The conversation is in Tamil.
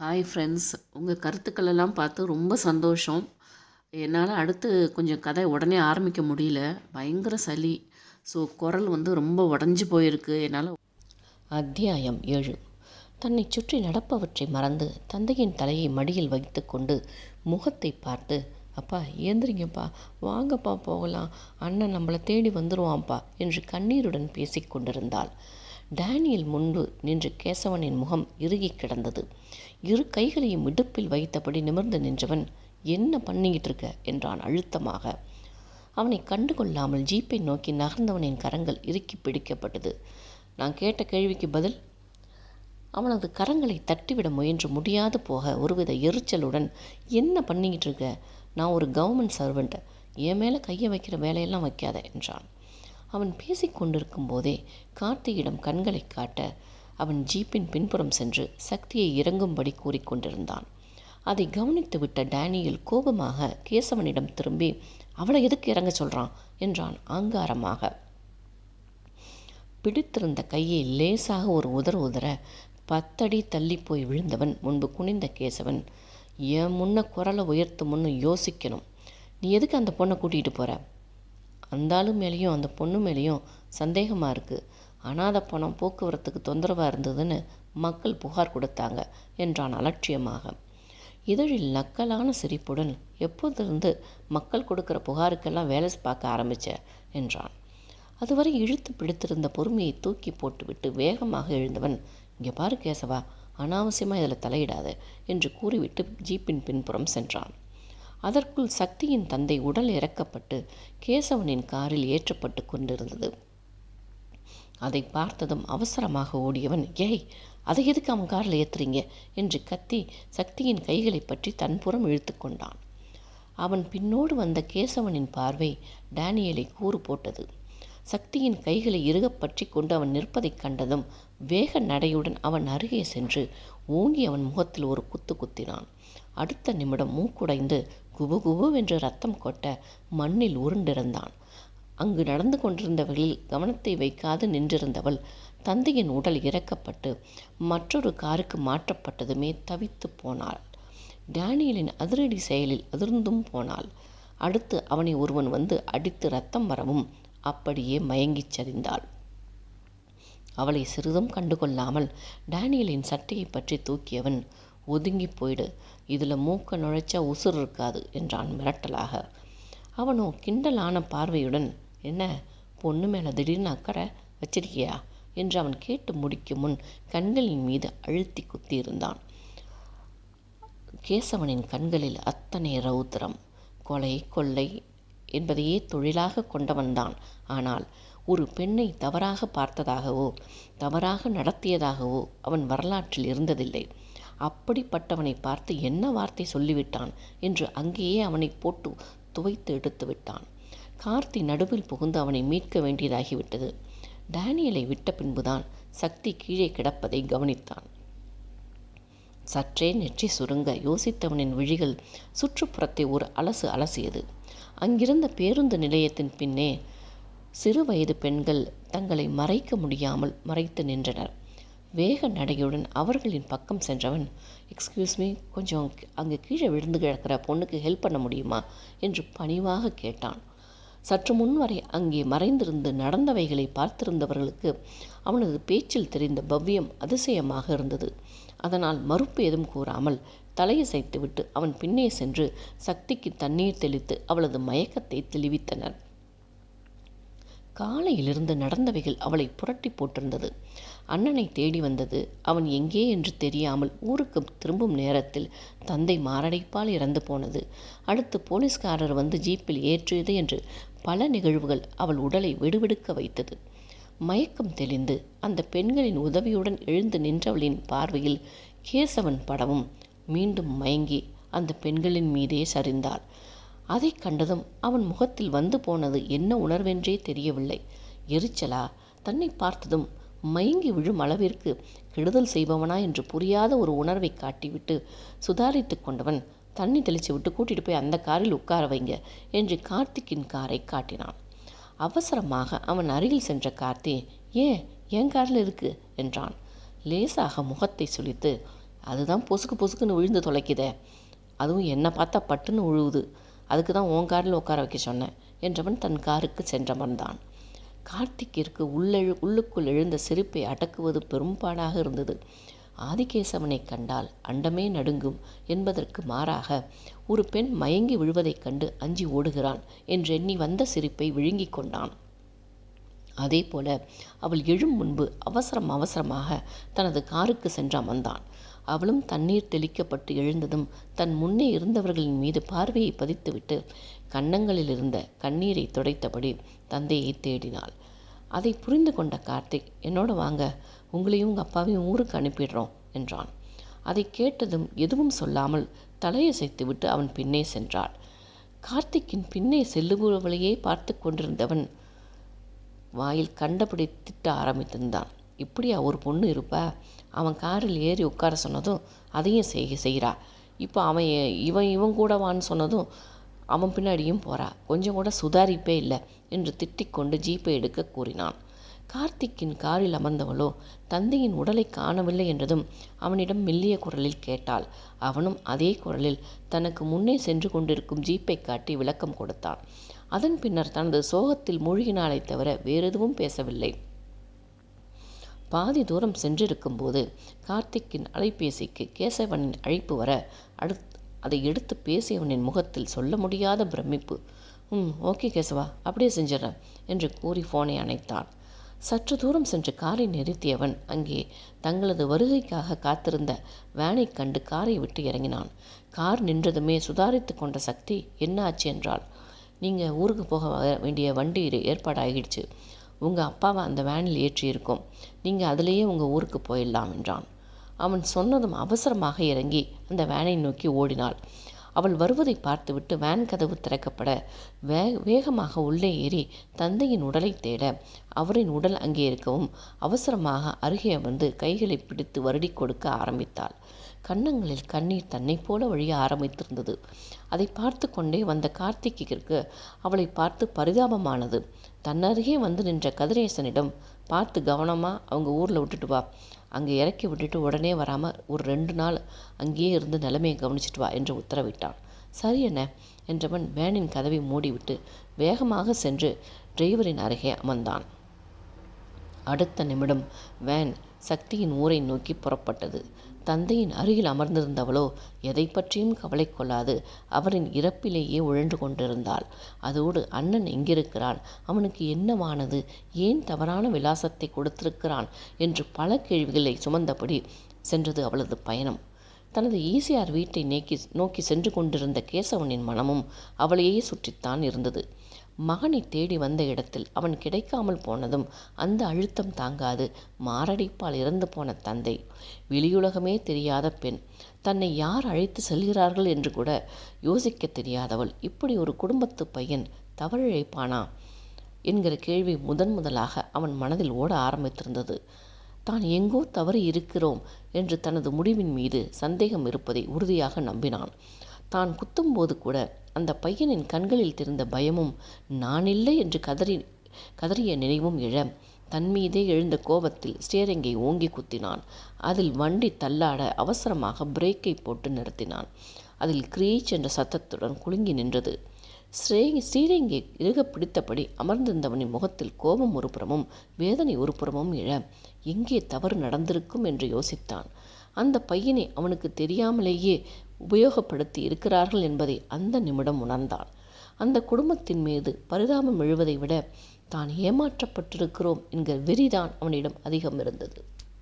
ஹாய் ஃப்ரெண்ட்ஸ் உங்கள் கருத்துக்களெல்லாம் பார்த்து ரொம்ப சந்தோஷம். என்னால் அடுத்து கொஞ்சம் கதை உடனே ஆரம்பிக்க முடியல. பயங்கர சளி. ஸோ குரல் வந்து ரொம்ப உடஞ்சி போயிருக்கு. என்னால் அத்தியாயம் ஏழு. தன்னை சுற்றி நடப்பவற்றை மறந்து தந்தையின் தலையை மடியில் வைத்துக்கொண்டு முகத்தை பார்த்து அப்பா ஏந்திரிங்கப்பா. வாங்கப்பா போகலாம். அண்ணன் நம்மளை தேடி வந்துருவான்ப்பா என்று கண்ணீருடன் பேசிக் கொண்டிருந்தாள். டேனியல் முன்பு நின்று கேசவனின் முகம் இறுகி கிடந்தது. இரு கைகளையும் இடுப்பில் வைத்தபடி நிமிர்ந்து நின்றவன் என்ன பண்ணிக்கிட்டு இருக்க? என்றான் அழுத்தமாக. அவனை கண்டுகொள்ளாமல் ஜீப்பை நோக்கி நகர்ந்தவனின் கரங்கள் இறுக்கி பிடிக்கப்பட்டது. நான் கேட்ட கேள்விக்கு பதில்? அவனது கரங்களை தட்டிவிட முயன்று முடியாது போக ஒருவித எரிச்சலுடன் என்ன பண்ணிக்கிட்டு இருக்க? நான் ஒரு கவர்மெண்ட் சர்வெண்ட் என் மேலே கையை வைக்கிற வேலையெல்லாம் வைக்காத என்றான். அவன் பேசிக்கொண்டிருக்கும் போதே கார்த்தியிடம் கண்களை காட்ட அவன் ஜீப்பின் பின்புறம் சென்று சக்தியை இறங்கும்படி கூறிக்கொண்டிருந்தான். அதை கவனித்துவிட்ட டேனியல் கோபமாக கேசவனிடம் திரும்பி அவளை எதுக்கு இறங்க சொல்கிறான் என்றான் ஆங்காரமாக. பிடித்திருந்த கையை லேசாக ஒரு உதற உதற பத்தடி தள்ளி போய் விழுந்தவன் முன்பு குனிந்த கேசவன் என் முன்ன குரலை உயர்த்து முன்னு யோசிக்கணும். நீ எதுக்கு அந்த பொண்ணை கூட்டிகிட்டு போகிற அந்த ஆளு மேலேயும் அந்த பொண்ணு மேலேயும் சந்தேகமாக இருக்குது அனாத பணம் போக்குவரத்துக்கு தொந்தரவாக இருந்ததுன்னு மக்கள் புகார் கொடுத்தாங்க என்றான் அலட்சியமாக. இதழில் நக்கலான சிரிப்புடன் எப்போதிருந்து மக்கள் கொடுக்குற புகாருக்கெல்லாம் வேலை பார்க்க ஆரம்பித்த என்றான். அதுவரை இழுத்து பிடித்திருந்த பொறுமையை தூக்கி போட்டுவிட்டு வேகமாக எழுந்தவன் இங்கே பாரு கேசவா அனாவசியமாக இதில் தலையிடாது என்று கூறிவிட்டு ஜீப்பின் பின்புறம் சென்றான். அதற்குள் சக்தியின் தந்தை உடல் இறக்கப்பட்டு கேசவனின் காரில் ஏற்றப்பட்டு கொண்டிருந்தது. அதை பார்த்ததும் அவசரமாக ஓடியவன் ஏய் அதை எதுக்கு அவன் காரில் ஏத்துறீங்க? என்று கத்தி சக்தியின் கைகளை பற்றி தன்புறம் இழுத்து கொண்டான். அவன் பின்னோடு வந்த கேசவனின் பார்வை டேனியலை கூறு போட்டது. சக்தியின் கைகளை இறுகப் பற்றி கொண்டு அவன் நிற்பதைக் கண்டதும் வேக நடையுடன் அவன் அருகே சென்று ஓங்கி அவன் முகத்தில் ஒரு குத்து குத்தினான். அடுத்த நிமிடம் மூக்குடைந்து குபு குபுவென்று ரத்தம் கொட்ட மண்ணில் உருண்டிருந்தான். அங்கு நடந்து கொண்டிருந்தவர்களில் கவனத்தை வைக்காது நின்றிருந்தவள் தந்தையின் உடல் இறக்கப்பட்டு மற்றொரு காருக்கு மாற்றப்பட்டதுமே தவித்து போனாள். டேனியலின் அதிரடி செயலில் அதிர்ந்தும் போனாள். அடுத்து அவனை ஒருவன் வந்து அடித்து ரத்தம் வரவும் அப்படியே மயங்கிச் சரிந்தாள். அவளை சிறிதும் கண்டுகொள்ளாமல் டேனியலின் சட்டையை பற்றி தூக்கியவன் ஒதுங்கி போயிடு. இதில் மூக்க நுழைச்சா உசுர் இருக்காது என்றான் மிரட்டலாக. அவனோ கிண்டலான பார்வையுடன் என்ன பொண்ணு மேலே திடீர்னு அக்கறை வச்சிருக்கியா? என்று அவன் கேட்டு முடிக்கும் முன் கண்களின் மீது அழுத்தி குத்தியிருந்தான். கேசவனின் கண்களில் அத்தனை ரௌத்திரம் கொலை கொள்ளை என்பதையே தொழிலாக கொண்டவன்தான். ஆனால் ஒரு பெண்ணை தவறாக பார்த்ததாகவோ தவறாக நடத்தியதாகவோ அவன் வரலாற்றில் இருந்ததில்லை. அப்படிப்பட்டவனை பார்த்து என்ன வார்த்தை சொல்லிவிட்டான் என்று அங்கேயே அவனை போட்டு துவைத்து எடுத்து விட்டான். கார்த்தி நடுவில் புகுந்து அவனை மீட்க வேண்டியதாகிவிட்டது. டேனியலை விட்ட பின்புதான் சக்தி கீழே கிடப்பதை கவனித்தான். சற்றே நெற்றி சுருங்க யோசித்தவனின் விழிகள் சுற்றுப்புறத்தை ஒரு அலசு அலசியது. அங்கிருந்த பேருந்து நிலையத்தின் பின்னே சிறு வயது பெண்கள் தங்களை மறைக்க முடியாமல் மறைத்து நின்றனர். வேக நடையுடன் அவர்களின் பக்கம் சென்றவன் எக்ஸ்கியூஸ் மீ கொஞ்சம் அங்கே கீழே விழுந்து கிடக்கிற பொண்ணுக்கு ஹெல்ப் பண்ண முடியுமா? என்று பணிவாக கேட்டான். சற்று முன்வரை அங்கே மறைந்திருந்து நடந்தவைகளை பார்த்திருந்தவர்களுக்கு அவனது பேச்சில் தெரிந்த பவ்யம் அதிசயமாக இருந்தது. அதனால் மறுப்பு ஏதும் கூறாமல் தலையசைத்துவிட்டு அவன் பின்னே சென்று சக்திக்கு தண்ணீர் தெளித்து அவளது மயக்கத்தை தெளிவித்தனர். காலையிலிருந்து நடந்தவைகள் அவளை புரட்டி போட்டிருந்தது. அண்ணனை தேடி வந்தது அவன் எங்கே என்று தெரியாமல் ஊருக்கு திரும்பும் நேரத்தில் தந்தை மாரடைப்பால் இறந்து போனது. அடுத்து போலீஸ்காரர் வந்து ஜீப்பில் ஏற்றியது என்று பல நிகழ்வுகள் அவள் உடலை வெடுவெடுக்க வைத்தது. மயக்கம் தெளிந்து அந்த பெண்களின் உதவியுடன் எழுந்து நின்றவளின் பார்வையில் கேசவன் படவும் மீண்டும் மயங்கி அந்த பெண்களின் மீதே சரிந்தாள். அதை கண்டதும் அவன் முகத்தில் வந்து போனது என்ன உணர்வென்றே தெரியவில்லை. எரிச்சலா? தன்னை பார்த்ததும் மயங்கி விழும் அளவிற்கு கெடுதல் செய்பவனா என்று புரியாத ஒரு உணர்வை காட்டிவிட்டு சுதாரித்து கொண்டவன் தண்ணி தெளித்து விட்டு கூட்டிட்டு போய் அந்த காரில் உட்கார வைங்க என்று கார்த்திக்கின் காரை காட்டினான். அவசரமாக அவன் அருகில் சென்ற கார்த்தி ஏன்? என் காரில் இருக்கு என்றான். லேசாக முகத்தை சுழித்து அதுதான் பொசுக்கு பொசுக்குன்னு விழுந்து தொலைக்குதே. அதுவும் என்னை பார்த்தா பட்டுன்னு உழுவுது. அதுக்கு தான் உன் காரில் உட்கார வைக்க சொன்னேன் என்றவன் தன் காருக்கு சென்றமர்ந்தான். கார்த்திக்கிற்கு உள்ளெழு உள்ளுக்குள் எழுந்த சிரிப்பை அடக்குவது பெரும்பாடாக இருந்தது. ஆதிகேசவனை கண்டால் அண்டமே நடுங்கும் என்பதற்கு மாறாக ஒரு பெண் மயங்கி விழுவதைக் கண்டு அஞ்சி ஓடுகிறான் என்றெண்ணி வந்த சிரிப்பை விழுங்கிக் கொண்டான். அதே போல அவள் எழும் முன்பு அவசரம் அவசரமாக தனது காருக்கு சென்று அமர்ந்தான். அவளும் தண்ணீர் தெளிக்கப்பட்டு எழுந்ததும் தன் முன்னே இருந்தவர்களின் மீது பார்வையை பதித்துவிட்டு கன்னங்களில் இருந்த கண்ணீரை துடைத்தபடி தந்தையை தேடினாள். அதை புரிந்து கொண்ட கார்த்திக் என்னோட வாங்க உங்களையும் உங்கள் அப்பாவையும் ஊருக்கு அனுப்பிடுறோம் என்றான். அதை கேட்டதும் எதுவும் சொல்லாமல் தலையசைத்துவிட்டு அவன் பின்னே சென்றாள். கார்த்திக்கின் பின்னே செல்லுபவளையே பார்த்து கொண்டிருந்தவன் வாயில் கண்டபடி திட்ட ஆரம்பித்திருந்தான். இப்படியா ஒரு பொண்ணு இருப்பா? அவன் காரில் ஏறி உட்கார சொன்னதும் அதையும் செய்ய செய்கிறா. இப்போ அவன் இவன் இவன் கூட வான்னு சொன்னதும் அவன் பின்னாடியும் போறா. கொஞ்சம் கூட சுதாரிப்பே இல்லை என்று திட்டிக்கொண்டு ஜீப்பை எடுக்க கூறினான். கார்த்திக்கின் காரில் அமர்ந்தவளோ தந்தையின் உடலை காணவில்லை என்றதும் அவனிடம் மெல்லிய குரலில் கேட்டாள். அவனும் அதே குரலில் தனக்கு முன்னே சென்று கொண்டிருக்கும் ஜீப்பை காட்டி விளக்கம் கொடுத்தான். அதன் பின்னர் தனது சோகத்தில் மூழ்கினாலே தவிர வேறெதுவும் பேசவில்லை. பாதி தூரம் சென்றிருக்கும்போது கார்த்திக்கின் அலைபேசிக்கு கேசவனின் அழைப்பு வர அடுத் அதை எடுத்து பேசியவனின் முகத்தில் சொல்ல முடியாத பிரமிப்பு. ம் ஓகே கேசவா அப்படியே செஞ்சிடறேன் என்று கூறி ஃபோனை அணைத்தான். சற்று தூரம் சென்று காரை நிறுத்தியவன் அங்கே தங்களது வருகைக்காக காத்திருந்த வேனை கண்டு காரை விட்டு இறங்கினான். கார் நின்றதுமே சுதாரித்து கொண்ட சக்தி என்ன ஆச்சு? என்றால் நீங்கள் ஊருக்கு போக வேண்டிய வண்டி ஏற்பாடாகிடுச்சு உங்கள் அப்பாவை அந்த வேனில் ஏற்றியிருக்கோம். நீங்கள் அதிலேயே உங்கள் ஊருக்கு போயிடலாம் என்றான். அவன் சொன்னதும் அவசரமாக இறங்கி அந்த வேனை நோக்கி ஓடினாள். அவள் வருவதை பார்த்துவிட்டு வேன் கதவு திறக்கப்பட வே வேகமாக உள்ளே ஏறி தந்தையின் உடலை தேட அவரின் உடல் அங்கே இருக்கவும் அவசரமாக அருகே வந்து கைகளை பிடித்து வருடி கொடுக்க ஆரம்பித்தாள். கன்னங்களில் கண்ணீர் தன்னை போல வழிய ஆரம்பித்திருந்தது. அதை பார்த்து கொண்டே வந்த கார்த்திகிற்கு அவளை பார்த்து பரிதாபமானது. தன்னருகே வந்து நின்ற கதிரேசனிடம் பார்த்து கவனமாக அவங்க ஊரில் விட்டுட்டு வா. அங்கே இறக்கி விட்டுட்டு உடனே வராமல் ஒரு ரெண்டு நாள் அங்கேயே இருந்து நிலைமையை கவனிச்சிட்டு வா என்று உத்தரவிட்டான். சரி என்ன என்றவன் வேனின் கதவை மூடிவிட்டு வேகமாக சென்று டிரைவரின் அருகே அமர்ந்தான். அடுத்த நிமிடம் வேன் சக்தியின் ஊரை நோக்கி புறப்பட்டது. தந்தையின் அருகில் அமர்ந்திருந்தவளோ எதை பற்றியும் கவலை கொள்ளாது. அவரின் இறப்பிலேயே உழன்று கொண்டிருந்தாள். அதோடு அண்ணன் எங்கிருக்கிறான்? அவனுக்கு என்னவானது? ஏன் தவறான விலாசத்தை கொடுத்திருக்கிறான்? என்று பல கேள்விகளை சுமந்தபடி சென்றது அவளது பயணம். தனது ஈசிஆர் வீட்டை நோக்கி நோக்கி சென்று கொண்டிருந்த கேசவனின் மனமும் அவளையே சுற்றித்தான் இருந்தது. மகனை தேடி வந்த இடத்தில் அவன் கிடைக்காமல் போனதும் அந்த அழுத்தம் தாங்காது. மாரடைப்பால் இறந்து போன தந்தை. வெளியுலகமே தெரியாத பெண். தன்னை யார் அழைத்து செல்கிறார்கள் என்று கூட யோசிக்க தெரியாதவள். இப்படி ஒரு குடும்பத்து பையன் தவறிழைப்பானா? என்கிற கேள்வி முதன் முதலாக அவன் மனதில் ஓட ஆரம்பித்திருந்தது. தான் எங்கோ தவறி இருக்கிறோம் என்று தனது முடிவின் மீது சந்தேகம் இருப்பதை உறுதியாக நம்பினான். தான் குத்தும்போது கூட அந்த பையனின் கண்களில் தெரிந்த பயமும் நான் இல்லை என்று கதறி கதறிய நினைவும் எழ தன்மீதே எழுந்த கோபத்தில் ஸ்டேரிங்கை ஓங்கி குத்தினான். அதில் வண்டி தள்ளாட அவசரமாக பிரேக்கை போட்டு நிறுத்தினான். அதில் கிரீச் என்ற சத்தத்துடன் குலுங்கி நின்றது. ஸ்ரே ஸ்ரீரங்கை இறுக பிடித்தபடி அமர்ந்திருந்தவனின் முகத்தில் கோபம் ஒரு புறமும் வேதனை ஒருபுறமும் இழ எங்கே தவறு நடந்திருக்கும் என்று யோசித்தான். அந்த பையனை அவனுக்கு தெரியாமலேயே உபயோகப்படுத்தி இருக்கிறார்கள் என்பதை அந்த நிமிடம் உணர்ந்தான். அந்த குடும்பத்தின் மீது பரிதாபம் எழுவதை விட தான் ஏமாற்றப்பட்டிருக்கிறோம் என்கிற வெறிதான் அவனிடம் அதிகம் இருந்தது.